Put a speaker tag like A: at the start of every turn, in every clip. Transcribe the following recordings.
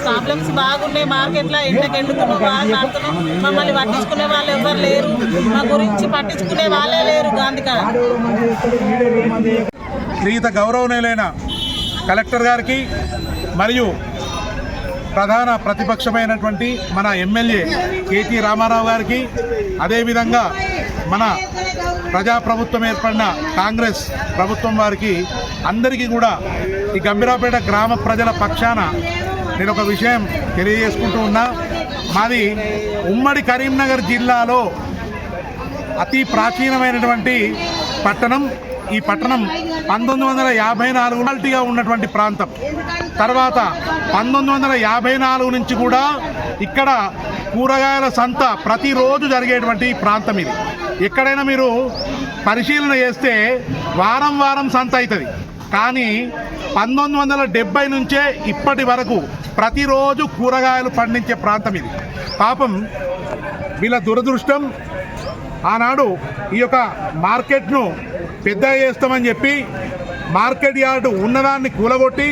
A: Problems బాగున్నాయి మార్కెట్లో ఎండకు ఎండుతున్నాం బాగా ఆడుతున్నాం మమ్మల్ని పట్టించుకునే వాళ్ళు ఎవరు లేరు. మా గురించి పట్టించుకునే వాళ్ళే లేరు గాంధీ
B: క్రీత గౌరవనీయులైన కలెక్టర్ గారికి మరియు ప్రధాన ప్రతిపక్షమైనటువంటి మన ఎమ్మెల్యే కేటీ రామారావు గారికి అదేవిధంగా మన ప్రజాప్రభుత్వం ఏర్పడిన కాంగ్రెస్ ప్రభుత్వం వారికి అందరికీ కూడా ఈ గంభీరాపేట గ్రామ ప్రజల పక్షాన నేను ఒక విషయం తెలియజేసుకుంటూ ఉన్నా. మాది ఉమ్మడి కరీంనగర్ జిల్లాలో అతి ప్రాచీనమైనటువంటి పట్టణం. ఈ పట్టణం పంతొమ్మిది వందల యాభై నాలుగు నాటిగా ఉన్నటువంటి ప్రాంతం. తర్వాత పంతొమ్మిది వందల యాభై నాలుగు నుంచి కూడా ఇక్కడ కూరగాయల సంత ప్రతిరోజు జరిగేటువంటి ప్రాంతం ఇది. ఎక్కడైనా మీరు పరిశీలన చేస్తే వారం వారం సంత అవుతుంది. కానీ పంతొమ్మిది వందల డెబ్బై నుంచే ఇప్పటి వరకు ప్రతిరోజు కూరగాయలు పండించే ప్రాంతం ఇది. పాపం వీళ్ళ దురదృష్టం ఆనాడు ఈ యొక్క మార్కెట్ను పెద్దగా చేస్తామని చెప్పి మార్కెట్ యార్డు ఉన్నదాన్ని కూలగొట్టి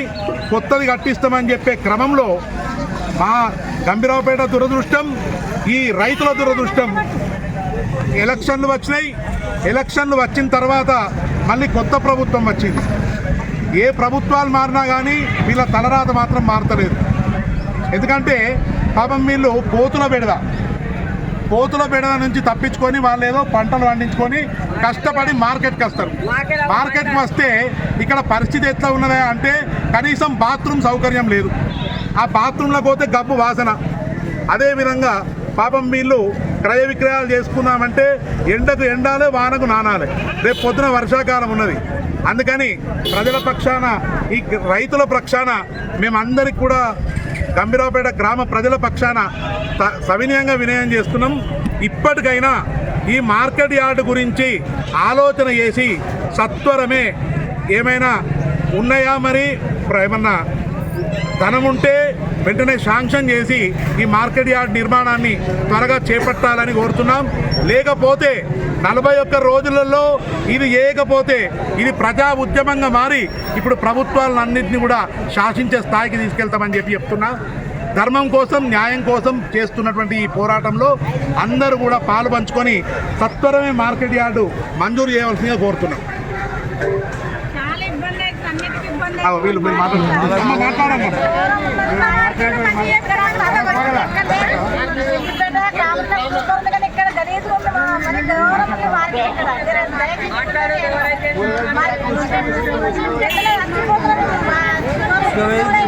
B: కొత్తది కట్టిస్తామని చెప్పే క్రమంలో మా గంభీరావుపేట దురదృష్టం ఈ రైతుల దురదృష్టం ఎలక్షన్లు వచ్చినాయి. ఎలక్షన్లు వచ్చిన తర్వాత మళ్ళీ కొత్త ప్రభుత్వం వచ్చింది. ఏ ప్రభుత్వాలు మారినా కానీ వీళ్ళ తలరాత మాత్రం మారతలేదు. ఎందుకంటే పాపం వీళ్ళు కోతుల బెడద. కోతుల బెడద నుంచి తప్పించుకొని వాళ్ళు ఏదో పంటలు పండించుకొని కష్టపడి మార్కెట్కి వస్తారు. మార్కెట్కి వస్తే ఇక్కడ పరిస్థితి ఎట్లా ఉన్నదా అంటే కనీసం బాత్రూమ్ సౌకర్యం లేదు. ఆ బాత్రూంలో పోతే గబ్బు వాసన. అదేవిధంగా పాపం వీళ్ళు క్రయ విక్రయాలు చేసుకున్నామంటే ఎండకు ఎండాలే వానకు నానాలే. రేపు పొద్దున వర్షాకాలం ఉన్నది. అందుకని ప్రజల పక్షాన ఈ రైతుల పక్షాన మేమందరికి కూడా గంభీరావుపేట గ్రామ ప్రజల పక్షాన సవినయంగా వినయం చేస్తున్నాం. ఇప్పటికైనా ఈ మార్కెట్ యార్డు గురించి ఆలోచన చేసి సత్వరమే ఏమైనా ఉన్నాయా మరి? ఏమన్నా ధనం ఉంటే వెంటనే శాంక్షన్ చేసి ఈ మార్కెట్ యార్డ్ నిర్మాణాన్ని త్వరగా చేపట్టాలని కోరుతున్నాం. లేకపోతే నలభై ఒక్క రోజులలో ఇది చేయకపోతే ఇది ప్రజా ఉద్యమంగా మారి ఇప్పుడు ప్రభుత్వాలన్నింటినీ కూడా శాసించే స్థాయికి తీసుకెళ్తామని చెప్పి చెప్తున్నా. ధర్మం కోసం న్యాయం కోసం చేస్తున్నటువంటి ఈ పోరాటంలో అందరూ కూడా పాలు పంచుకొని సత్వరమే మార్కెట్ యార్డు మంజూరు చేయవలసిందిగా కోరుతున్నాం. వీళ్ళు మీరు మాట్లాడమ్మా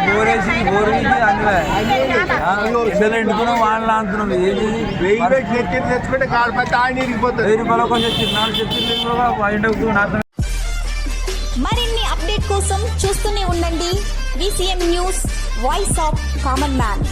C: బోరేసి బోరేసి అందులో ఇద్దరు ఎండుకున్నాం వాళ్ళు అంటున్నాం ఏది
D: వెయ్యి తెచ్చుకుంటే కాలు పట్టి ఆయన ఇరిగిపోతుంది.
C: వెయ్యి రూపాయలు కొంచెం చిన్న ఎండకు
E: అప్డేట్ కోసం చూస్తూనే ఉండండి. VCM news voice of common man